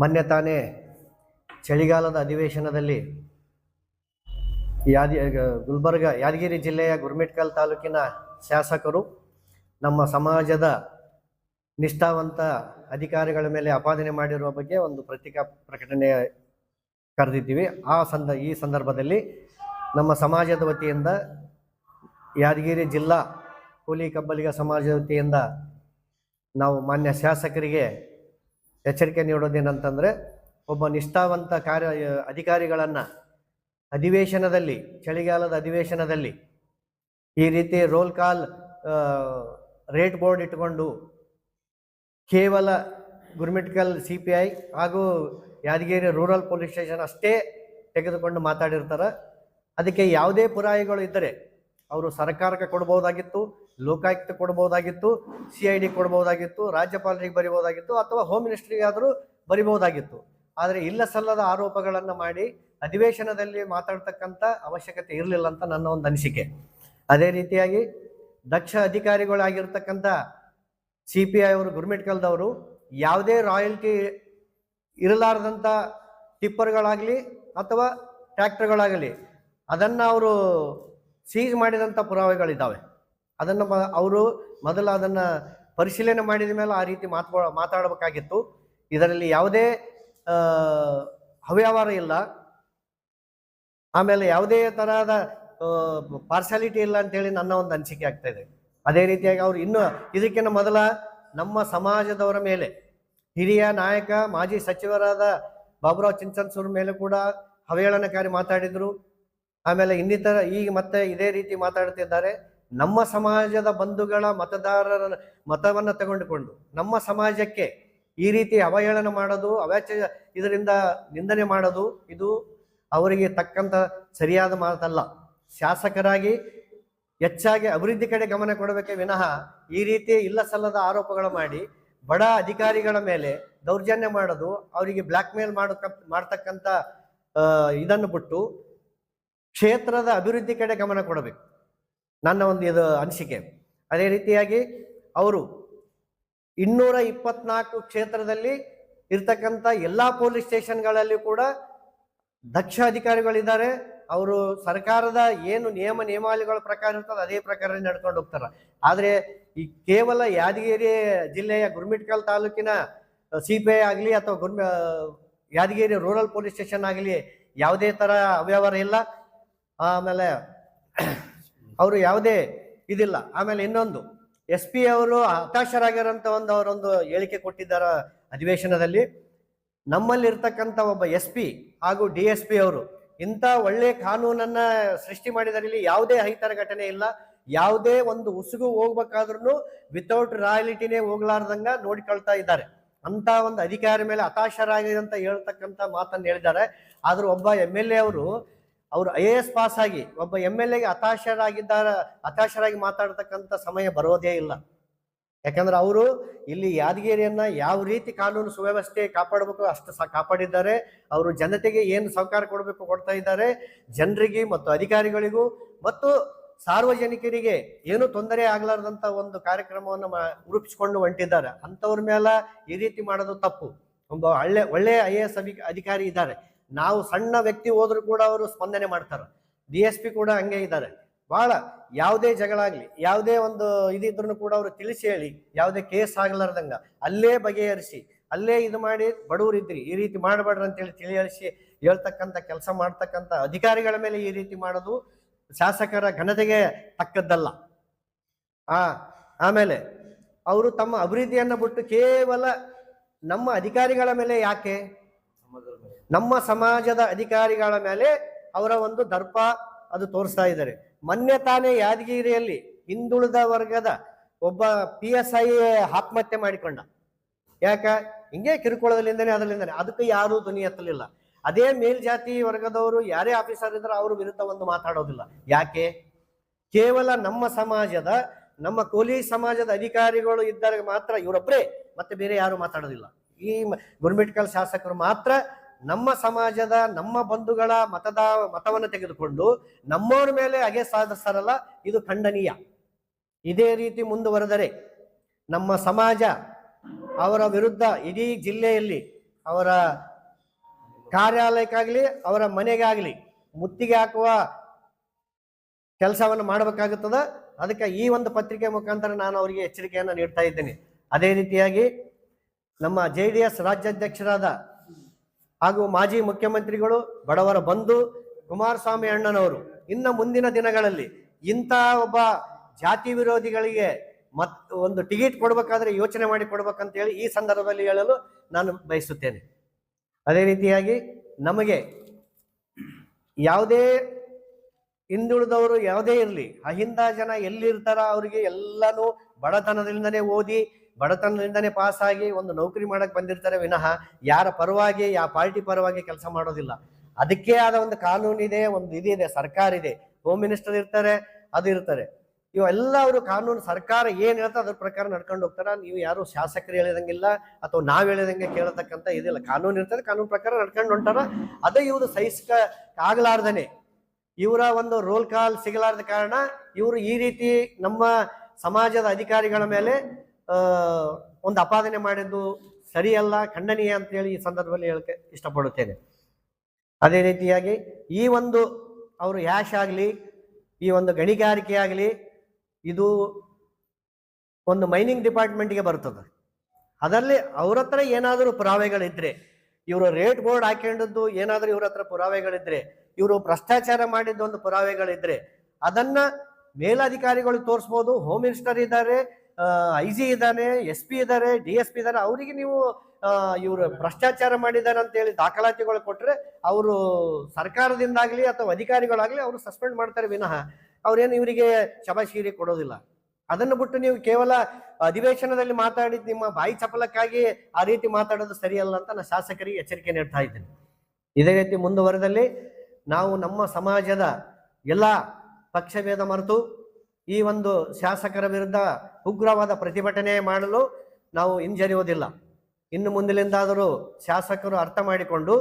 ಮೊನ್ನೆ ತಾನೇ ಚಳಿಗಾಲದ ಅಧಿವೇಶನದಲ್ಲಿ ಯಾದಿ ಗುಲ್ಬರ್ಗ, ಯಾದಗಿರಿ ಜಿಲ್ಲೆಯ ಗುರ್ಮಿಟ್ಕಲ್ ತಾಲೂಕಿನ ಶಾಸಕರು ನಮ್ಮ ಸಮಾಜದ ನಿಷ್ಠಾವಂತ ಅಧಿಕಾರಿಗಳ ಮೇಲೆ ಅಪಾದನೆ ಮಾಡಿರುವ ಬಗ್ಗೆ ಒಂದು ಪ್ರತಿಕಾ ಪ್ರಕಟಣೆ ಕರೆದಿದ್ದೀವಿ. ಆ ಸಂದ, ಈ ಸಂದರ್ಭದಲ್ಲಿ ನಮ್ಮ ಸಮಾಜದ ವತಿಯಿಂದ ಯಾದಗಿರಿ ಜಿಲ್ಲಾ ಕೂಲಿ ಕಬ್ಬಲಿಗ ಸಮಾಜದ ವತಿಯಿಂದ ನಾವು ಮಾನ್ಯ ಶಾಸಕರಿಗೆ ಎಚ್ಚರಿಕೆ ನೀಡೋದೇನಂತಂದರೆ ಒಬ್ಬ ನಿಷ್ಠಾವಂತ ಕಾರ್ಯ, ಅಧಿಕಾರಿಗಳನ್ನು ಅಧಿವೇಶನದಲ್ಲಿ, ಚಳಿಗಾಲದ ಅಧಿವೇಶನದಲ್ಲಿ ಈ ರೀತಿ ರೋಲ್ ಕಾಲ್ ರೇಟ್ ಬೋರ್ಡ್ ಇಟ್ಕೊಂಡು ಕೇವಲ ಗುರ್ಮಿಟ್ಕಲ್ ಸಿ ಪಿ ಐ ಹಾಗೂ ಯಾದಗಿರಿ ರೂರಲ್ ಪೊಲೀಸ್ ಸ್ಟೇಷನ್ ಅಷ್ಟೇ ತೆಗೆದುಕೊಂಡು ಮಾತಾಡಿರ್ತಾರೆ. ಅದಕ್ಕೆ ಯಾವುದೇ ಪುರಾಯಿಗಳು ಇದ್ದರೆ, ಅವರು ಸರ್ಕಾರಕ್ಕೆ ಕೊಡ್ಬೋದಾಗಿತ್ತು ಲೋಕಾಯುಕ್ತ ಕೊಡ್ಬೋದಾಗಿತ್ತು ಸಿ ಐ ಡಿ ಕೊಡ್ಬೋದಾಗಿತ್ತು ರಾಜ್ಯಪಾಲರಿಗೆ ಬರಿಬೋದಾಗಿತ್ತು ಅಥವಾ ಹೋಮ್ ಮಿನಿಸ್ಟ್ರಿಗಾದರೂ ಬರಿಬೋದಾಗಿತ್ತು ಆದರೆ ಇಲ್ಲ ಸಲ್ಲದ ಆರೋಪಗಳನ್ನು ಮಾಡಿ ಅಧಿವೇಶನದಲ್ಲಿ ಮಾತಾಡ್ತಕ್ಕಂಥ ಅವಶ್ಯಕತೆ ಇರಲಿಲ್ಲ ಅಂತ ನನ್ನ ಒಂದು ಅನಿಸಿಕೆ. ಅದೇ ರೀತಿಯಾಗಿ ದಕ್ಷ ಅಧಿಕಾರಿಗಳಾಗಿರ್ತಕ್ಕಂಥ ಸಿ ಪಿ ಐ ಅವರು ಗುರ್ಮಿಟ್ಕಲ್ದವರು ಯಾವುದೇ ರಾಯಲ್ಟಿ ಇರಲಾರದಂಥ ಟಿಪ್ಪರ್ಗಳಾಗಲಿ ಅಥವಾ ಟ್ರ್ಯಾಕ್ಟರ್ಗಳಾಗಲಿ, ಅದನ್ನು ಅವರು ಸೀಜ್ ಮಾಡಿದಂಥ ಪುರಾವೆಗಳಿದ್ದಾವೆ ಅದನ್ನು ಅವರು ಮೊದಲು ಅದನ್ನು ಪರಿಶೀಲನೆ ಮಾಡಿದ ಮೇಲೆ ಆ ರೀತಿ ಮಾತು ಮಾತಾಡಬೇಕಾಗಿತ್ತು. ಇದರಲ್ಲಿ ಯಾವುದೇ ಅವ್ಯವಹಾರ ಇಲ್ಲ. ಆಮೇಲೆ ಯಾವುದೇ ತರಹದ ಪಾರ್ಶಾಲಿಟಿ ಇಲ್ಲ ಅಂತೇಳಿ ನನ್ನ ಒಂದು ಅನಿಸಿಕೆ ಆಗ್ತಾ ಇದೆ. ಅದೇ ರೀತಿಯಾಗಿ ಅವರು ಇನ್ನು ಇದಕ್ಕಿಂತ ಮೊದಲ ನಮ್ಮ ಸಮಾಜದವರ ಮೇಲೆ, ಹಿರಿಯ ನಾಯಕ, ಮಾಜಿ ಸಚಿವರಾದ ಬಾಬುರಾವ್ ಚಿಂಚನ್ಸೂರ್ ಮೇಲೆ ಕೂಡ ಅವಹೇಳನಕಾರಿ ಮಾತಾಡಿದರು. ಆಮೇಲೆ ಇನ್ನಿತರ, ಈಗ ಮತ್ತೆ ಇದೇ ರೀತಿ ಮಾತಾಡ್ತಿದ್ದಾರೆ. ನಮ್ಮ ಸಮಾಜದ ಬಂಧುಗಳ ಮತದಾರರ ಮತವನ್ನು ತಗೊಂಡುಕೊಂಡು ನಮ್ಮ ಸಮಾಜಕ್ಕೆ ಈ ರೀತಿ ಅವಹೇಳನ ಮಾಡೋದು ಅವಾಚ ಇದರಿಂದ ನಿಂದನೆ ಮಾಡೋದು, ಇದು ಅವರಿಗೆ ತಕ್ಕಂತ ಸರಿಯಾದ ಮಾತಲ್ಲ. ಶಾಸಕರಾಗಿ ಹೆಚ್ಚಾಗಿ ಅಭಿವೃದ್ಧಿ ಕಡೆ ಗಮನ ಕೊಡಬೇಕೆ ವಿನಃ ಈ ರೀತಿ ಇಲ್ಲ ಸಲ್ಲದ ಆರೋಪಗಳು ಮಾಡಿ ಬಡ ಅಧಿಕಾರಿಗಳ ಮೇಲೆ ದೌರ್ಜನ್ಯ ಮಾಡೋದು, ಅವರಿಗೆ ಬ್ಲ್ಯಾಕ್ ಮೇಲ್ ಮಾಡಕ ಮಾಡ್ತಕ್ಕಂಥ ಇದನ್ನು ಬಿಟ್ಟು ಕ್ಷೇತ್ರದ ಅಭಿವೃದ್ಧಿ ಕಡೆ ಗಮನ ಕೊಡಬೇಕು. ನನ್ನ ಒಂದು ಇದು ಅನಿಸಿಕೆ. ಅದೇ ರೀತಿಯಾಗಿ ಅವರು ಇನ್ನೂರ ಇಪ್ಪತ್ನಾಲ್ಕು ಕ್ಷೇತ್ರದಲ್ಲಿ ಇರ್ತಕ್ಕಂಥ ಎಲ್ಲ ಪೊಲೀಸ್ ಸ್ಟೇಷನ್ಗಳಲ್ಲಿ ಕೂಡ ದಕ್ಷ ಅಧಿಕಾರಿಗಳಿದ್ದಾರೆ ಅವರು ಸರ್ಕಾರದ ಏನು ನಿಯಮ ನಿಯಮಾವಳಿಗಳ ಪ್ರಕಾರ ಇರ್ತದೆ ಅದೇ ಪ್ರಕಾರ ನಡ್ಕೊಂಡು ಹೋಗ್ತಾರೆ. ಆದರೆ ಈ ಕೇವಲ ಯಾದಗಿರಿ ಜಿಲ್ಲೆಯ ಗುರ್ಮಿಟ್ಕಲ್ ತಾಲೂಕಿನ ಸಿ ಪಿ ಐ ಆಗಲಿ ಅಥವಾ ಗುರ್ಮಿ, ಯಾದಗಿರಿ ರೂರಲ್ ಪೊಲೀಸ್ ಸ್ಟೇಷನ್ ಆಗಲಿ ಯಾವುದೇ ಥರ ಅವ್ಯವಹಾರ ಇಲ್ಲ. ಆಮೇಲೆ ಅವರು ಯಾವುದೇ ಇದಿಲ್ಲ. ಆಮೇಲೆ ಇನ್ನೊಂದು, ಎಸ್ ಪಿ ಅವರು ಹತಾಶರಾಗಿರೋಂಥ ಒಂದು ಅವರೊಂದು ಹೇಳಿಕೆ ಕೊಟ್ಟಿದ್ದಾರೆ ಅಧಿವೇಶನದಲ್ಲಿ. ನಮ್ಮಲ್ಲಿ ಇರ್ತಕ್ಕಂಥ ಒಬ್ಬ ಎಸ್ ಪಿ ಹಾಗೂ ಡಿ ಎಸ್ ಪಿ ಅವರು ಇಂಥ ಒಳ್ಳೆ ಕಾನೂನನ್ನ ಸೃಷ್ಟಿ ಮಾಡಿದರಲ್ಲಿ ಯಾವುದೇ ಹೈತರ ಘಟನೆ ಇಲ್ಲ. ಯಾವುದೇ ಒಂದು ಉಸುಗು ಹೋಗ್ಬೇಕಾದ್ರೂ ವಿತೌಟ್ ರಾಯಲಿಟಿನೇ ಹೋಗ್ಲಾರ್ದಂಗ ನೋಡಿಕೊಳ್ತಾ ಇದ್ದಾರೆ. ಅಂತ ಒಂದು ಅಧಿಕಾರಿ ಮೇಲೆ ಹತಾಶರಾಗಿದೆ ಅಂತ ಹೇಳ್ತಕ್ಕಂಥ ಮಾತನ್ನು ಹೇಳಿದ್ದಾರೆ. ಆದ್ರೂ ಒಬ್ಬ ಎಂ ಎಲ್ ಎ ಅವರು ಅವರು ಐ ಎ ಎಸ್ ಪಾಸ್ ಆಗಿ ಒಬ್ಬ ಎಂ ಎಲ್ ಎಗೆ ಹತಾಶರಾಗಿದ್ದಾರ, ಹತಾಶರಾಗಿ ಮಾತಾಡ್ತಕ್ಕಂಥ ಸಮಯ ಬರೋದೇ ಇಲ್ಲ. ಯಾಕಂದ್ರೆ ಅವರು ಇಲ್ಲಿ ಯಾದಗಿರಿಯನ್ನ ಯಾವ ರೀತಿ ಕಾನೂನು ಸುವ್ಯವಸ್ಥೆ ಕಾಪಾಡಬೇಕು ಅಷ್ಟು ಕಾಪಾಡಿದ್ದಾರೆ. ಅವರು ಜನತೆಗೆ ಏನು ಸಹಕಾರ ಕೊಡಬೇಕು ಕೊಡ್ತಾ ಇದ್ದಾರೆ. ಜನರಿಗೆ ಮತ್ತು ಅಧಿಕಾರಿಗಳಿಗೂ ಮತ್ತು ಸಾರ್ವಜನಿಕರಿಗೆ ಏನು ತೊಂದರೆ ಆಗ್ಲಾರ್ದಂತ ಒಂದು ಕಾರ್ಯಕ್ರಮವನ್ನು ರೂಪಿಸಿಕೊಂಡು ಹೊಂಟಿದ್ದಾರೆ. ಅಂಥವ್ರ ಮೇಲೆ ಈ ರೀತಿ ಮಾಡೋದು ತಪ್ಪು. ಒಬ್ಬ ಒಳ್ಳೆ ಒಳ್ಳೆಯ ಐ ಎ ಎಸ್ ಅಧಿಕಾರಿ ಇದ್ದಾರೆ. ನಾವು ಸಣ್ಣ ವ್ಯಕ್ತಿ ಹೋದ್ರು ಕೂಡ ಅವರು ಸ್ಪಂದನೆ ಮಾಡ್ತಾರೆ. ಡಿ ಎಸ್ ಪಿ ಕೂಡ ಹಂಗೆ ಇದ್ದಾರೆ. ಬಹಳ ಯಾವುದೇ ಜಗಳ ಆಗ್ಲಿ, ಯಾವುದೇ ಒಂದು ಇದಿದ್ರು ಕೂಡ ಅವರು ತಿಳಿಸಿ ಹೇಳಿ, ಯಾವುದೇ ಕೇಸ್ ಆಗ್ಲಾರ್ದಂಗ ಅಲ್ಲೇ ಬಗೆಹರಿಸಿ, ಅಲ್ಲೇ ಇದು ಮಾಡಿ ಬಡವರಿದ್ರಿ ಈ ರೀತಿ ಮಾಡಬೇಡ್ರಿ ಅಂತೇಳಿ ತಿಳಿಹರಿಸಿ ಹೇಳ್ತಕ್ಕಂಥ ಕೆಲಸ ಮಾಡ್ತಕ್ಕಂಥ ಅಧಿಕಾರಿಗಳ ಮೇಲೆ ಈ ರೀತಿ ಮಾಡೋದು ಶಾಸಕರ ಘನತೆಗೆ ತಕ್ಕದ್ದಲ್ಲ. ಆ, ಆಮೇಲೆ ಅವರು ತಮ್ಮ ಅಭಿವೃದ್ಧಿಯನ್ನು ಬಿಟ್ಟು ಕೇವಲ ನಮ್ಮ ಅಧಿಕಾರಿಗಳ ಮೇಲೆ ಯಾಕೆ? ನಮ್ಮ ಸಮಾಜದ ಅಧಿಕಾರಿಗಳ ಮೇಲೆ ಅವರ ಒಂದು ದರ್ಪ ಅದು ತೋರಿಸ್ತಾ ಇದ್ದಾರೆ. ಮೊನ್ನೆ ತಾನೇ ಯಾದಗಿರಿಯಲ್ಲಿ ಹಿಂದುಳಿದ ವರ್ಗದ ಒಬ್ಬ ಪಿ ಎಸ್ ಐ ಆತ್ಮಹತ್ಯೆ ಮಾಡಿಕೊಂಡ. ಯಾಕ? ಹಿಂಗೆ ಕಿರುಕುಳದಲ್ಲಿಂದನೇ ಅದರಲ್ಲಿಂದನೇ. ಅದಕ್ಕೆ ಯಾರೂ ಧ್ವನಿ ಎತ್ತಲಿಲ್ಲ. ಅದೇ ಮೇಲ್ಜಾತಿ ವರ್ಗದವರು ಯಾರೇ ಆಫೀಸರ್ ಇದ್ರೆ ಅವರು ವಿರುದ್ಧ ಒಂದು ಮಾತಾಡೋದಿಲ್ಲ. ಯಾಕೆ? ಕೇವಲ ನಮ್ಮ ಸಮಾಜದ, ನಮ್ಮ ಕೋಲಿ ಸಮಾಜದ ಅಧಿಕಾರಿಗಳು ಇದ್ದಾಗ ಮಾತ್ರ ಇವರೊಬ್ಬರೇ ಮತ್ತೆ ಬೇರೆ ಯಾರು ಮಾತಾಡೋದಿಲ್ಲ. ಈ ಗುರ್ಮಿಟ್ಕಲ್ ಶಾಸಕರು ಮಾತ್ರ ನಮ್ಮ ಸಮಾಜದ, ನಮ್ಮ ಬಂಧುಗಳ ಮತದ, ಮತವನ್ನು ತೆಗೆದುಕೊಂಡು ನಮ್ಮವ್ರ ಮೇಲೆ ಅಗೆ ಸಾಧಿಸ್ತಾರಲ್ಲ, ಇದು ಖಂಡನೀಯ. ಇದೇ ರೀತಿ ಮುಂದುವರೆದರೆ ನಮ್ಮ ಸಮಾಜ ಅವರ ವಿರುದ್ಧ ಇಡೀ ಜಿಲ್ಲೆಯಲ್ಲಿ ಅವರ ಕಾರ್ಯಾಲಯಕ್ಕಾಗಲಿ, ಅವರ ಮನೆಗಾಗ್ಲಿ ಮುತ್ತಿಗೆ ಹಾಕುವ ಕೆಲಸವನ್ನು ಮಾಡಬೇಕಾಗುತ್ತದೆ. ಅದಕ್ಕೆ ಈ ಒಂದು ಪತ್ರಿಕೆ ಮುಖಾಂತರ ನಾನು ಅವರಿಗೆ ಎಚ್ಚರಿಕೆಯನ್ನು ನೀಡ್ತಾ ಇದ್ದೇನೆ. ಅದೇ ರೀತಿಯಾಗಿ ನಮ್ಮ ಜೆ ಡಿ ಎಸ್ ರಾಜ್ಯಾಧ್ಯಕ್ಷರಾದ ಹಾಗೂ ಮಾಜಿ ಮುಖ್ಯಮಂತ್ರಿಗಳು ಬಡವರ ಬಂಧು ಕುಮಾರಸ್ವಾಮಿ ಅಣ್ಣನವರು, ಇನ್ನು ಮುಂದಿನ ದಿನಗಳಲ್ಲಿ ಇಂಥ ಒಬ್ಬ ಜಾತಿ ವಿರೋಧಿಗಳಿಗೆ ಮತ್ ಒಂದು ಟಿಕೆಟ್ ಕೊಡಬೇಕಾದ್ರೆ ಯೋಚನೆ ಮಾಡಿ ಕೊಡ್ಬೇಕಂತ ಹೇಳಿ ಈ ಸಂದರ್ಭದಲ್ಲಿ ಹೇಳಲು ನಾನು ಬಯಸುತ್ತೇನೆ. ಅದೇ ರೀತಿಯಾಗಿ ನಮಗೆ ಯಾವುದೇ ಹಿಂದುಳಿದವರು ಯಾವುದೇ ಇರಲಿ, ಅಹಿಂದ ಜನ ಎಲ್ಲಿರ್ತಾರ ಅವರಿಗೆ ಎಲ್ಲನೂ ಬಡತನದಿಂದನೇ ಓದಿ ಬಡತನದಿಂದನೇ ಪಾಸ್ ಆಗಿ ಒಂದು ನೌಕರಿ ಮಾಡಕ್ಕೆ ಬಂದಿರ್ತಾರೆ ವಿನಃ ಯಾರ ಪರವಾಗಿ ಯಾವ ಪಾರ್ಟಿ ಪರವಾಗಿ ಕೆಲಸ ಮಾಡೋದಿಲ್ಲ. ಅದಕ್ಕೆ ಆದ ಒಂದು ಕಾನೂನು ಇದೆ ಒಂದು ಇದಿದೆ, ಸರ್ಕಾರ ಇದೆ. ಹೋಮ್ ಮಿನಿಸ್ಟರ್ ಇರ್ತಾರೆ, ಅದು ಇರ್ತಾರೆ. ಇವೆಲ್ಲ ಅವರು ಕಾನೂನು ಸರ್ಕಾರ ಏನ್ ಹೇಳ್ತಾ ಅದ್ರ ಪ್ರಕಾರ ನಡ್ಕೊಂಡು ಹೋಗ್ತಾರ. ನೀವು ಯಾರು ಶಾಸಕರು ಹೇಳಿದಂಗಿಲ್ಲ ಅಥವಾ ನಾವ್ ಹೇಳಿದಂಗೆ ಕೇಳತಕ್ಕಂತ ಇದಿಲ್ಲ. ಕಾನೂನು ಇರ್ತದೆ, ಕಾನೂನು ಪ್ರಕಾರ ನಡ್ಕೊಂಡು ಹೊಂಟಾರ. ಅದೇ ಇವರು ಸಹಿಸ್ಕ ಆಗ್ಲಾರ್ದನೆ. ಇವರ ಒಂದು ರೋಲ್ ಕಾಲ್ ಸಿಗಲಾರದ ಕಾರಣ ಇವರು ಈ ರೀತಿ ನಮ್ಮ ಸಮಾಜದ ಅಧಿಕಾರಿಗಳ ಮೇಲೆ ಒಂದು ಅಪಾದನೆ ಮಾಡಿದ್ದು ಸರಿಯಲ್ಲ, ಖಂಡನೀಯ ಅಂತ ಹೇಳಿ ಈ ಸಂದರ್ಭದಲ್ಲಿ ಹೇಳಕ್ಕೆ ಇಷ್ಟಪಡುತ್ತೇನೆ. ಅದೇ ರೀತಿಯಾಗಿ ಈ ಒಂದು ಅವರು ಹ್ಯಾಶ್ ಆಗಲಿ, ಈ ಒಂದು ಗಣಿಗಾರಿಕೆ ಆಗಲಿ, ಇದು ಒಂದು ಮೈನಿಂಗ್ ಡಿಪಾರ್ಟ್ಮೆಂಟ್ಗೆ ಬರ್ತದೆ. ಅದರಲ್ಲಿ ಅವ್ರ ಹತ್ರ ಏನಾದರೂ ಪುರಾವೆಗಳಿದ್ರೆ, ಇವರು ರೇಟ್ ಬೋರ್ಡ್ ಹಾಕೊಂಡಿದ್ದು ಏನಾದರೂ ಇವ್ರ ಹತ್ರ ಪುರಾವೆಗಳಿದ್ರೆ, ಇವರು ಭ್ರಷ್ಟಾಚಾರ ಮಾಡಿದ್ದು ಒಂದು ಪುರಾವೆಗಳಿದ್ರೆ, ಅದನ್ನ ಮೇಲಾಧಿಕಾರಿಗಳು ತೋರಿಸ್ಬೋದು, ಹೋಮ್ ಮಿನಿಸ್ಟರ್ ಇದ್ದಾರೆ ಐ ಜಿ ಇದ್ದಾನೆ ಎಸ್ ಪಿ ಇದ್ದಾರೆ ಡಿ ಎಸ್ ಪಿ ಇದ್ದಾರೆ, ಅವರಿಗೆ ನೀವು ಇವರು ಭ್ರಷ್ಟಾಚಾರ ಮಾಡಿದ್ದಾರೆ ಅಂತ ಹೇಳಿ ದಾಖಲಾತಿಗಳು ಕೊಟ್ರೆ ಅವರು ಸರ್ಕಾರದಿಂದಾಗ್ಲಿ ಅಥವಾ ಅಧಿಕಾರಿಗಳಾಗ್ಲಿ ಅವರು ಸಸ್ಪೆಂಡ್ ಮಾಡ್ತಾರೆ ವಿನಃ. ಅವ್ರೇನು ಇವರಿಗೆ ಶಬಾಶಿರಿ ಕೊಡೋದಿಲ್ಲ. ಅದನ್ನು ಬಿಟ್ಟು ನೀವು ಕೇವಲ ಅಧಿವೇಶನದಲ್ಲಿ ಮಾತಾಡಿದ ನಿಮ್ಮ ಬಾಯಿ ಚಪಲಕ್ಕಾಗಿ ಆ ರೀತಿ ಮಾತಾಡೋದು ಸರಿಯಲ್ಲ ಅಂತ ನಾನು ಶಾಸಕರಿಗೆ ಎಚ್ಚರಿಕೆ ನೀಡ್ತಾ ಇದ್ದೇನೆ. ಇದೇ ರೀತಿ ಮುಂದುವರೆದಲ್ಲಿ ನಾವು ನಮ್ಮ ಸಮಾಜದ ಎಲ್ಲ ಪಕ್ಷಭೇದ ಮರೆತು ಈ ಒಂದು ಶಾಸಕರ ವಿರುದ್ಧ ಉಗ್ರವಾದ ಪ್ರತಿಭಟನೆ ಮಾಡಲು ನಾವು ಹಿಂಜರಿಯುವುದಿಲ್ಲ. ಇನ್ನು ಮುಂದಿನಿಂದಾದರೂ ಶಾಸಕರು ಅರ್ಥ ಮಾಡಿಕೊಂಡು,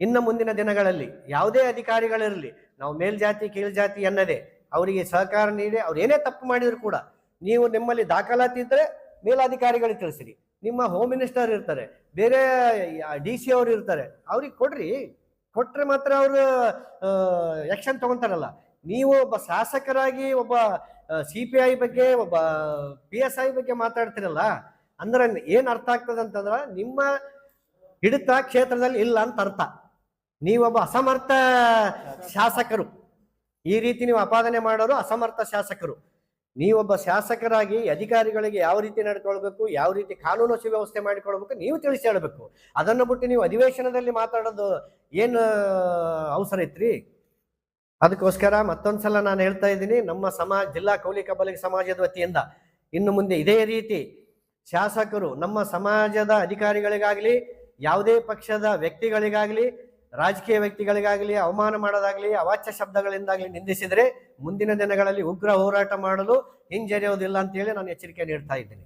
ಇನ್ನು ಮುಂದಿನ ದಿನಗಳಲ್ಲಿ ಯಾವುದೇ ಅಧಿಕಾರಿಗಳಿರಲಿ, ನಾವು ಮೇಲ್ಜಾತಿ, ಕೀಳ್ಜಾತಿ ಎನ್ನದೆ ಅವರಿಗೆ ಸಹಕಾರ ನೀಡಿ, ಅವ್ರು ಏನೇ ತಪ್ಪು ಮಾಡಿದ್ರು ಕೂಡ ನೀವು ನಿಮ್ಮಲ್ಲಿ ದಾಖಲಾತಿ ಇದ್ದರೆ ಮೇಲಾಧಿಕಾರಿಗಳಿಗೆ ತಿಳಿಸಿರಿ. ನಿಮ್ಮ ಹೋಮ್ ಮಿನಿಸ್ಟರ್ ಇರ್ತಾರೆ, ಬೇರೆ ಡಿ ಸಿ ಅವರು ಇರ್ತಾರೆ, ಅವ್ರಿಗೆ ಕೊಡ್ರಿ. ಕೊಟ್ಟರೆ ಮಾತ್ರ ಅವರು ಆಕ್ಷನ್ ತಗೊಂತಾರಲ್ಲ ನೀವು ಒಬ್ಬ ಶಾಸಕರಾಗಿ ಒಬ್ಬ ಸಿ ಪಿ ಐ ಬಗ್ಗೆ ಒಬ್ಬ ಪಿ ಎಸ್ ಐ ಬಗ್ಗೆ ಮಾತಾಡ್ತಿರಲ್ಲ, ಅಂದ್ರೆ ಏನ್ ಅರ್ಥ ಆಗ್ತದೆ ಅಂತಂದ್ರೆ, ನಿಮ್ಮ ಹಿಡಿತ ಕ್ಷೇತ್ರದಲ್ಲಿ ಇಲ್ಲ ಅಂತ ಅರ್ಥ. ನೀವೊಬ್ಬ ಅಸಮರ್ಥ ಶಾಸಕರು. ಈ ರೀತಿ ನೀವು ಅಪಾದನೆ ಮಾಡೋರು ಅಸಮರ್ಥ ಶಾಸಕರು. ನೀವೊಬ್ಬ ಶಾಸಕರಾಗಿ ಅಧಿಕಾರಿಗಳಿಗೆ ಯಾವ ರೀತಿ ನಡ್ಕೊಳ್ಬೇಕು, ಯಾವ ರೀತಿ ಕಾನೂನು ಸುವ್ಯವಸ್ಥೆ ಮಾಡಿಕೊಳ್ಬೇಕು, ನೀವು ತಿಳಿಸಿ ಹೇಳಬೇಕು. ಅದನ್ನು ಬಿಟ್ಟು ನೀವು ಅಧಿವೇಶನದಲ್ಲಿ ಮಾತಾಡೋದು ಏನು, ಅವಸರ ಐತ್ರಿ? ಅದಕ್ಕೋಸ್ಕರ ಮತ್ತೊಂದ್ಸಲ ನಾನು ಹೇಳ್ತಾ ಇದ್ದೀನಿ, ನಮ್ಮ ಸಮಾಜ, ಜಿಲ್ಲಾ ಕೌಲಿ ಕಬಲಿಗ ಸಮಾಜದ ವತಿಯಿಂದ ಇನ್ನು ಮುಂದೆ ಇದೇ ರೀತಿ ಶಾಸಕರು ನಮ್ಮ ಸಮಾಜದ ಅಧಿಕಾರಿಗಳಿಗಾಗಲಿ, ಯಾವುದೇ ಪಕ್ಷದ ವ್ಯಕ್ತಿಗಳಿಗಾಗಲಿ, ರಾಜಕೀಯ ವ್ಯಕ್ತಿಗಳಿಗಾಗಲಿ, ಅವಮಾನ ಮಾಡೋದಾಗಲಿ, ಅವಾಚ್ಯ ಶಬ್ದಗಳಿಂದಾಗಲಿ ನಿಂದಿಸಿದರೆ ಮುಂದಿನ ದಿನಗಳಲ್ಲಿ ಉಗ್ರ ಹೋರಾಟ ಮಾಡಲು ಹಿಂಜರಿಯೋದಿಲ್ಲ ಅಂತೇಳಿ ನಾನು ಎಚ್ಚರಿಕೆ ನೀಡ್ತಾ ಇದ್ದೀನಿ.